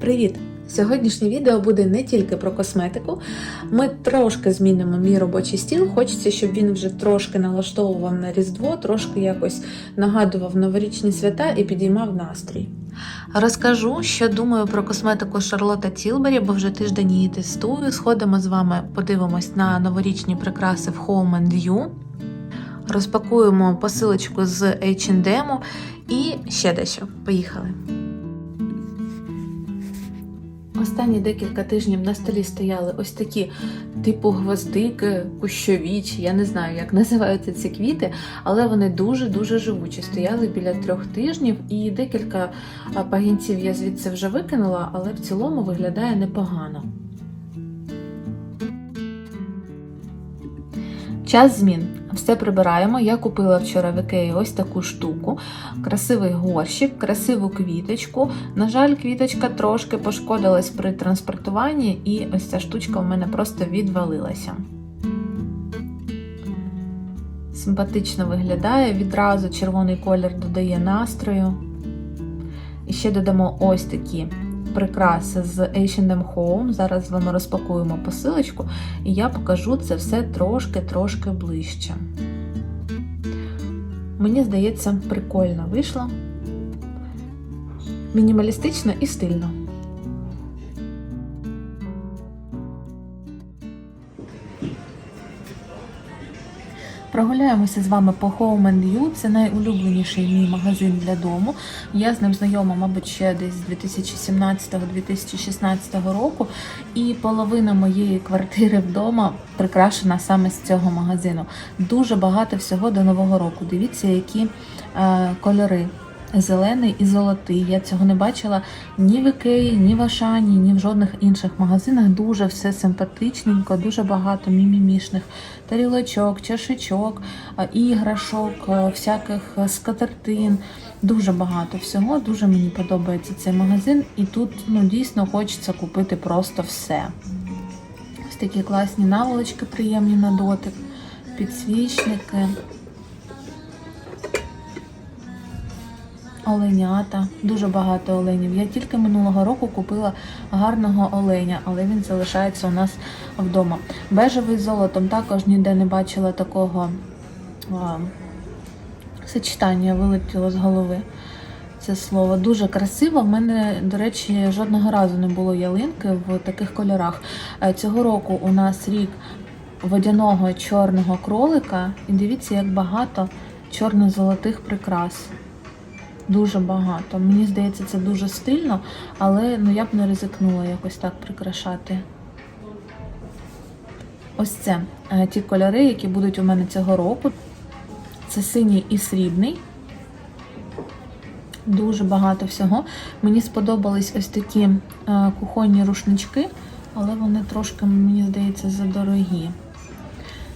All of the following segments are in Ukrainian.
Привіт! Сьогоднішнє відео буде не тільки про косметику. Ми трошки змінимо мій робочий стіл. Хочеться, щоб він вже трошки налаштовував на Різдво, трошки якось нагадував новорічні свята і підіймав настрій. Розкажу, що думаю про косметику Шарлотта Тілбері, бо вже тиждень її тестую. Сходимо з вами, подивимось на новорічні прикраси в Home View. Розпакуємо посилочку з H&M і ще дещо. Поїхали! Останні декілька тижнів на столі стояли ось такі типу гвоздики, кущові, чи я не знаю, як називаються ці квіти, але вони дуже-дуже живучі. Стояли біля трьох тижнів, і декілька пагінців я звідси вже викинула, але в цілому виглядає непогано. Час змін. Все прибираємо. Я купила вчора в Ікеї ось таку штуку, красивий горщик, красиву квіточку. На жаль, квіточка трошки пошкодилась при транспортуванні, і ось ця штучка в мене просто відвалилася. Симпатично виглядає, відразу червоний колір додає настрою. І ще додамо ось такі прикраси з H&M Home. Зараз з вами розпакуємо посилочку, і я покажу це все трошки-трошки ближче. Мені здається, прикольно вийшло. Мінімалістично і стильно. Прогуляємося з вами по Home View. Це найулюбленіший мій магазин для дому. Я з ним знайома, мабуть, ще десь з 2017-2016 року. І половина моєї квартири вдома прикрашена саме з цього магазину. Дуже багато всього до нового року. Дивіться, які е, кольори. Зелений і золотий. Я цього не бачила ні в Ікеї, ні в Ашані, ні в жодних інших магазинах. Дуже все симпатичненько, дуже багато мімімішних тарілочок, чашечок, іграшок, всяких скатертин. Дуже багато всього. Дуже мені подобається цей магазин, і тут ну, дійсно хочеться купити просто все. Ось такі класні наволочки, приємні на дотик, підсвічники. Оленята, дуже багато оленів. Я тільки минулого року купила гарного оленя, але він залишається у нас вдома. Бежевий з золотом також ніде не бачила такого а, сочетання, вилетіло з голови це слово. Дуже красиво. В мене, до речі, жодного разу не було ялинки в таких кольорах. Е, Цього року у нас рік водяного чорного кролика, і дивіться, як багато чорно-золотих прикрас. Дуже багато. Мені здається, це дуже стильно, але ну, я б не ризикнула якось так прикрашати. Ось це е, ті кольори, які будуть у мене цього року. Це синій і срібний. Дуже багато всього. Мені сподобались ось такі е, кухонні рушнички, але вони трошки, мені здається, задорогі.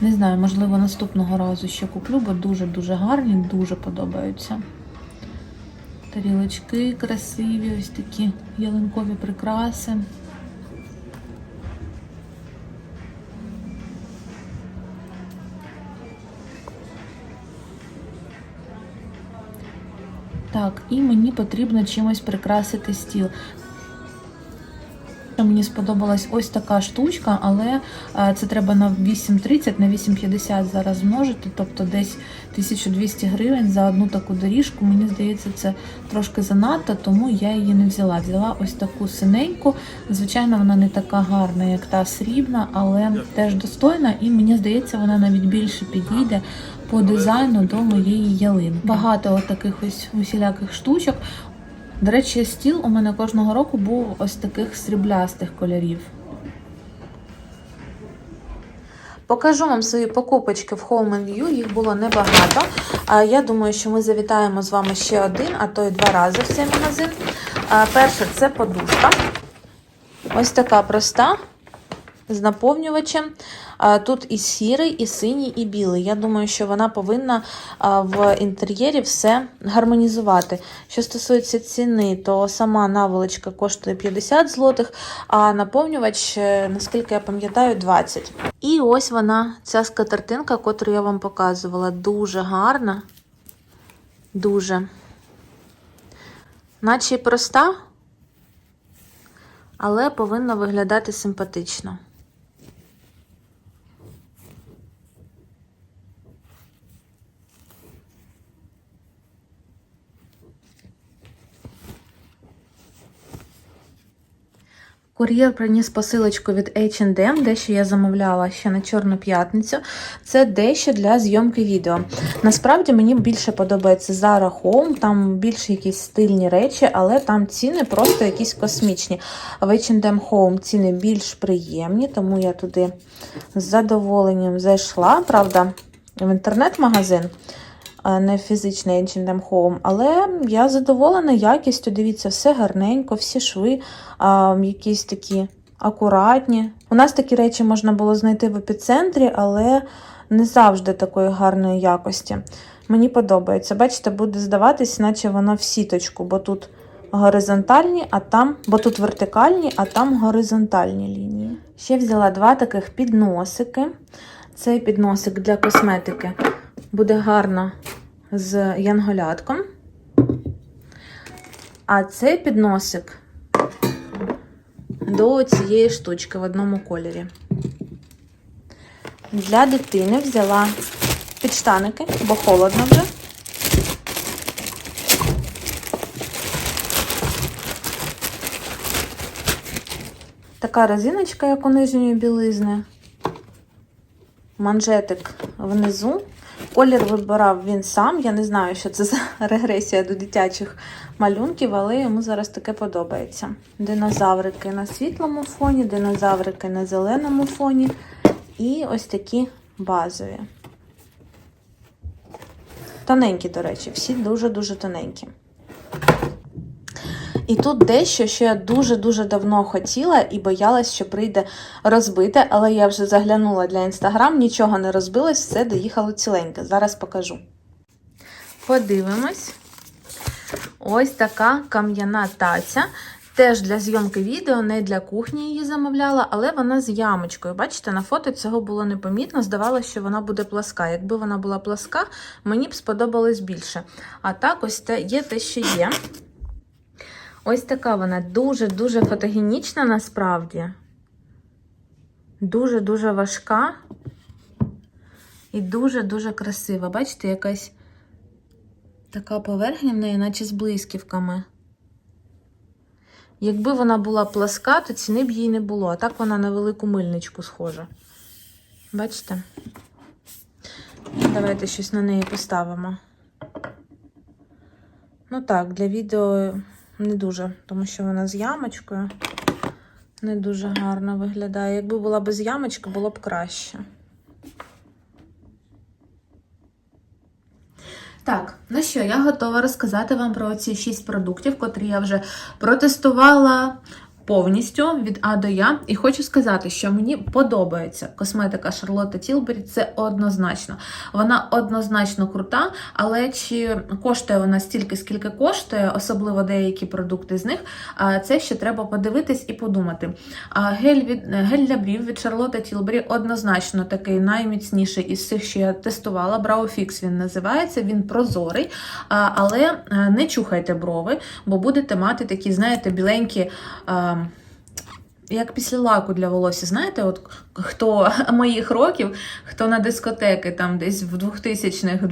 Не знаю, можливо, наступного разу ще куплю, бо дуже-дуже гарні, дуже подобаються. Тарілочки красиві, ось такі ялинкові прикраси. Так, і мені потрібно чимось прикрасити стіл. Мені сподобалась ось така штучка, але е, це треба на 8,30, на 8,50 зараз множити, тобто десь 1200 гривень за одну таку доріжку. Мені здається, це трошки занадто, тому я її не взяла. Взяла ось таку синеньку. Звичайно, вона не така гарна, як та срібна, але теж достойна, і мені здається, вона навіть більше підійде по дизайну до моєї ялинки. Багато таких ось усіляких штучок. До речі, стіл у мене кожного року був ось таких сріблястих кольорів. Покажу вам свої покупочки в Home View, їх було небагато. Я думаю, що ми завітаємо з вами ще один, а то й два рази в цей магазин. Перше це подушка. Ось така проста. З наповнювачем. Тут і сірий, і синій, і білий. Я думаю, що вона повинна в інтер'єрі все гармонізувати. Що стосується ціни, то сама наволочка коштує 50 злотих, а наповнювач, е, наскільки я пам'ятаю, 20. І ось вона, ця скатертинка, котру я вам показувала. Дуже гарна. Дуже. Наче й проста, але повинно виглядати симпатично. Кур'єр приніс посилочку від H&M, дещо я замовляла ще на Чорну п'ятницю. Це дещо для зйомки відео. Насправді мені більше подобається Zara Home, там більше якісь стильні речі, але там ціни просто якісь космічні. В H&M Home ціни більш приємні, тому я туди з задоволенням зайшла. Правда, в інтернет-магазин. Не фізичний H&M Home, але я задоволена якістю. Дивіться, все гарненько, всі шви а, якісь такі акуратні. У нас такі речі можна було знайти в епіцентрі, але не завжди такої гарної якості. Мені подобається. Бачите, буде здаватись, наче воно в сіточку, бо тут горизонтальні, а там, бо тут вертикальні, а там горизонтальні лінії. Ще взяла два таких підносики. Цей підносик для косметики буде гарно з янголятком. А цей підносик до цієї штучки в одному кольорі. Для дитини взяла підштаники, бо холодно вже. Така резиночка, як у нижньої білизни. Манжетик внизу. Колір вибирав він сам. Я не знаю, що це за регресія до дитячих малюнків, але йому зараз таке подобається. Динозаврики на світлому фоні, динозаврики на зеленому фоні. І ось такі базові. Тоненькі, до речі, всі дуже-дуже тоненькі. І тут дещо, що я дуже-дуже давно хотіла і боялась, що прийде розбите, але я вже заглянула для інстаграм, нічого не розбилось, все доїхало ціленьке. Зараз покажу. Подивимось. Ось така кам'яна таця. Теж для зйомки відео, не для кухні її замовляла, але вона з ямочкою. Бачите, на фото цього було непомітно. Здавалося, що вона буде пласка. Якби вона була пласка, мені б сподобалось більше. А так, ось те, є те, що є. Ось така вона дуже-дуже фотогенічна насправді. Дуже-дуже важка і дуже-дуже красива. Бачите, якась така поверхня в неї, наче з блисківками. Якби вона була пласка, то ціни б їй не було. А так вона на велику мильничку схожа. Бачите? Давайте щось на неї поставимо. Ну так, для відео не дуже, тому що вона з ямочкою. Не дуже гарно виглядає. Якби була без ямочки, було б краще. Так, ну що, я готова розказати вам про ці 6 продуктів, котрі я вже протестувала повністю від А до Я. І хочу сказати, що мені подобається косметика Шарлотта Тілбері, це однозначно. Вона однозначно крута, але чи коштує вона стільки, скільки коштує, особливо деякі продукти з них, це ще треба подивитись і подумати. Гель, від, гель для брів від Шарлотта Тілбері однозначно такий найміцніший із цих, що я тестувала. Fix він називається, він прозорий, але е, не чухайте брови, бо будете мати такі, знаєте, біленькі. А, як після лаку для волосся, знаєте, от хто моїх років, хто на дискотеки там десь в 2000-х,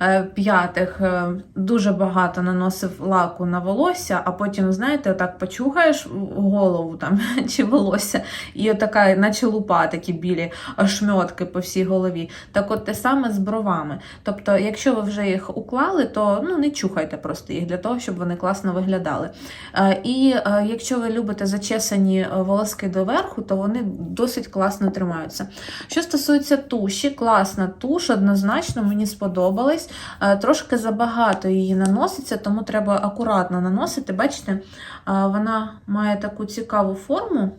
2005-х е, дуже багато наносив лаку на волосся, а потім, знаєте, отак почухаєш голову там чи волосся, і отака, наче лупа, такі білі ошмьотки по всій голові. Так от те саме з бровами. Тобто, якщо ви вже їх уклали, то ну, не чухайте просто їх для того, щоб вони класно виглядали. Е, І е, якщо ви любите зачесані е, волоски доверху, то вони досить класно тримаються. Що стосується туші, класна туш, однозначно мені сподобалась. Е, Трошки забагато її наноситься, тому треба акуратно наносити. Бачите, е, вона має таку цікаву форму.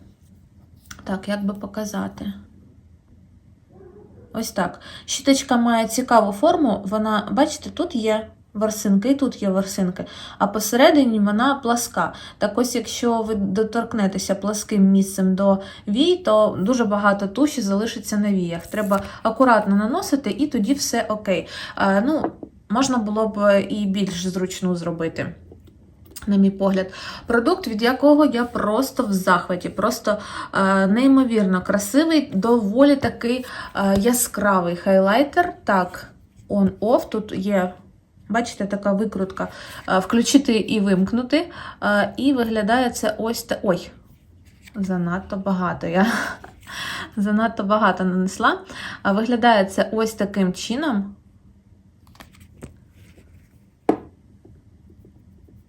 Так, як би показати? Ось так. Щіточка має цікаву форму. Вона, бачите, тут є ворсинки, і тут є ворсинки, а посередині вона пласка. Так ось, якщо ви доторкнетеся пласким місцем до вій, то дуже багато туші залишиться на віях. Треба акуратно наносити, і тоді все окей. А, ну, можна було б і більш зручну зробити. на мій погляд, продукт, від якого я просто в захваті, просто е, неймовірно красивий, доволі такий е, яскравий хайлайтер. Так, on-off. Тут є, бачите, така викрутка. Е, включити і вимкнути. Е, і виглядає це ось та. Ой, занадто багато я. Занадто багато нанесла. А Виглядає це ось таким чином.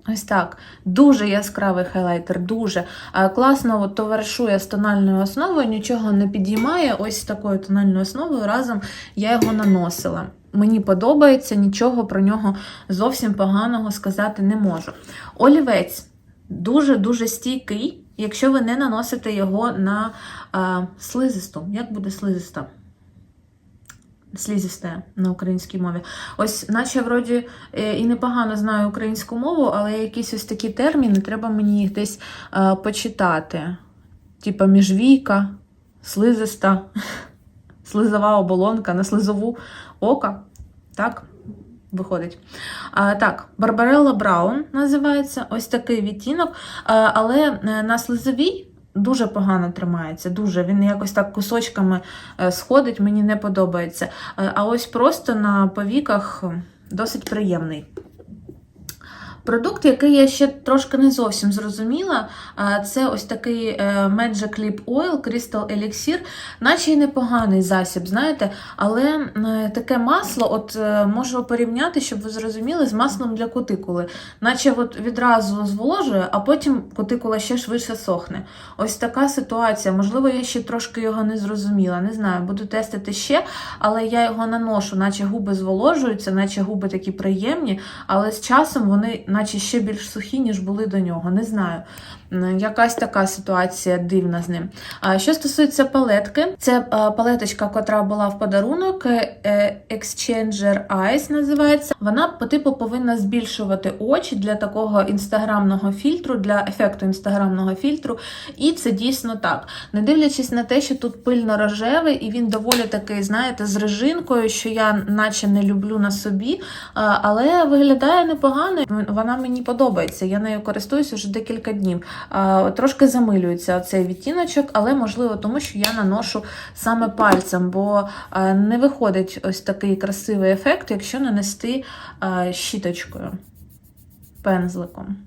Ось так. Дуже яскравий хайлайтер, дуже. Класно от, товаришує з тональною основою, нічого не підіймає. Ось з такою тональною основою разом я його наносила. Мені подобається, нічого про нього зовсім поганого сказати не можу. Олівець дуже-дуже стійкий, якщо ви не наносите його на а, слизисту. Як буде слизиста? Слізісте на українській мові. Ось, наче вроді е, і непогано знаю українську мову, але якісь ось такі терміни, треба мені їх десь е, почитати. Типа міжвійка, слизиста, слизова оболонка, на слизову ока. Так, виходить. А, так, Барбарелла Браун називається ось такий відтінок, але е, на слизовій дуже погано тримається. Дуже. Він якось так кусочками е, сходить, мені не подобається. Е, А ось просто на повіках досить приємний. Продукт, який я ще трошки не зовсім зрозуміла, це ось такий е, Magic Lip Oil Crystal Elixir, наче й непоганий засіб, знаєте, але таке масло, от е, можу порівняти, щоб ви зрозуміли, з маслом для кутикули. Наче от відразу зволожує, а потім кутикула ще швидше сохне. Ось така ситуація. Можливо, я ще трошки його не зрозуміла. Не знаю, буду тестити ще, але я його наношу, наче губи зволожуються, наче губи такі приємні, але з часом вони наче ще більш сухі, ніж були до нього. Не знаю. Якась така ситуація дивна з ним. А що стосується палетки, це е, палеточка, котра була в подарунок, е, Exchanger Eyes називається. Вона по типу повинна збільшувати очі для такого інстаграмного фільтру, для ефекту інстаграмного фільтру. І це дійсно так. Не дивлячись на те, що тут пильно рожевий, і він доволі такий, знаєте, з режинкою, що я наче не люблю на собі, але виглядає непогано. Вона мені подобається. Я нею користуюся вже декілька днів. Трошки замилюється цей відтіночок, але можливо, тому що я наношу саме пальцем, бо не виходить ось такий красивий ефект, якщо нанести а, щіточкою, пензликом.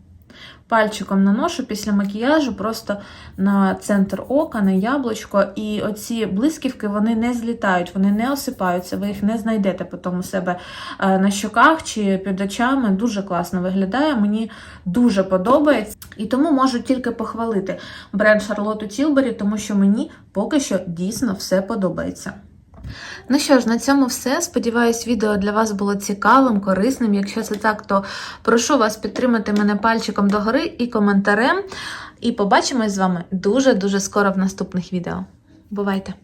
Пальчиком наношу після макіяжу просто на центр ока, на яблучко, і оці блисківки вони не злітають, вони не осипаються, ви їх не знайдете потім у себе е, на щоках чи під очами. Дуже класно виглядає, мені дуже подобається. І тому можу тільки похвалити бренд Charlotte Tilbury, тому що мені поки що дійсно все подобається. Ну що ж, на цьому все. Сподіваюсь, відео для вас було цікавим, корисним. Якщо це так, то прошу вас підтримати мене пальчиком догори і коментарем. І побачимось з вами дуже-дуже скоро в наступних відео. Бувайте!